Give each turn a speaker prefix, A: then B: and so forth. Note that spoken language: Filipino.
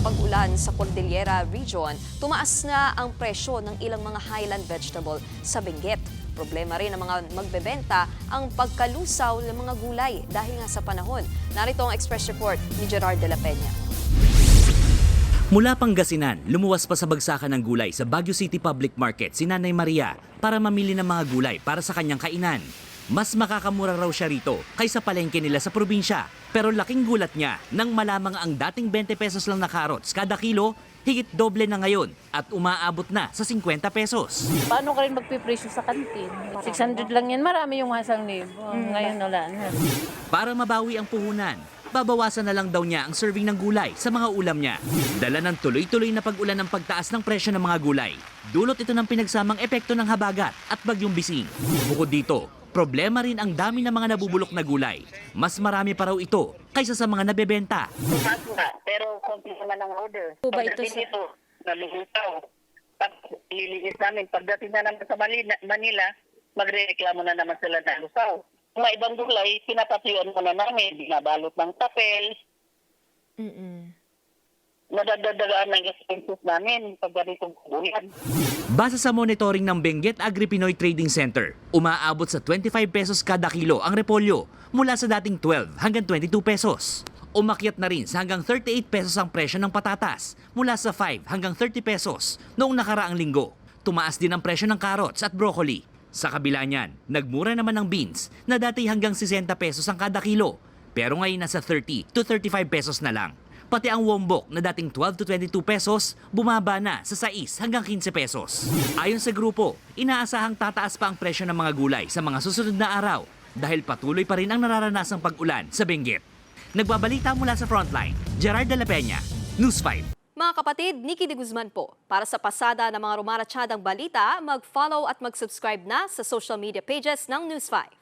A: pag-ulan sa Cordillera Region, tumaas na ang presyo ng ilang mga highland vegetable sa Benguet. Problema rin ng mga magbebenta ang pagkalusaw ng mga gulay dahil nga sa panahon. Narito ang Express Report ni Gerard de la Peña.
B: Mula Pangasinan, lumuwas pa sa bagsakan ng gulay sa Baguio City Public Market si Nanay Maria para mamili ng mga gulay para sa kanyang kainan. Mas makakamura raw siya rito kaysa palengke nila sa probinsya. Pero laking gulat niya nang malamang ang dating 20 pesos lang na carrots kada kilo, higit doble na ngayon at umaabot na sa 50 pesos.
C: Paano ka rin magpipresyo sa kantin? 600 lang yan. Marami yung hasang libo. Ngayon wala na.
B: Para mabawi ang puhunan, babawasan na lang daw niya ang serving ng gulay sa mga ulam niya. Dala ng tuloy-tuloy na pag-ulan ng pagtaas ng presyo ng mga gulay. Dulot ito ng pinagsamang epekto ng habagat at bagyong bising. Bukod dito, problema rin ang dami ng mga nabubulok na gulay. Mas marami pa raw ito kaysa sa mga nabebenta.
D: Pero konti naman ang order.
C: Po ba ito sa-
D: dito, nalulutaw. Pag lilinis namin, pagdating na naman sa Manila, magre-reklamo na naman sila ng lusaw. Yung Mga ibang gulay, pinapatuyuan muna namin, binabalot ng papel, nadadadagaan ng expenses namin pag ganitong kubulan.
B: Base sa monitoring ng Benguet Agri-Pinoy Trading Center, umaabot sa 25 pesos kada kilo ang repolyo mula sa dating 12 hanggang 22 pesos. Umakyat na rin sa hanggang 38 pesos ang presyo ng patatas mula sa 5 hanggang 30 pesos noong nakaraang linggo. Tumaas din ang presyo ng carrots at broccoli. Sa kabila niyan, nagmura naman ng beans na dati hanggang 60 pesos ang kada kilo pero ngayon nasa 30 to 35 pesos na lang. Pati ang wombok na dating 12 to 22 pesos, bumaba na sa 6 hanggang 15 pesos. Ayon sa grupo, inaasahang tataas pa ang presyo ng mga gulay sa mga susunod na araw dahil patuloy pa rin ang nararanasang pag-ulan sa Benguet. Nagbabalita mula sa Frontline, Gerard de la Peña, News 5.
A: Mga kapatid, Nikki de Guzman po. Para sa pasada ng mga rumaratsyadang balita, mag-follow at mag-subscribe na sa social media pages ng News 5.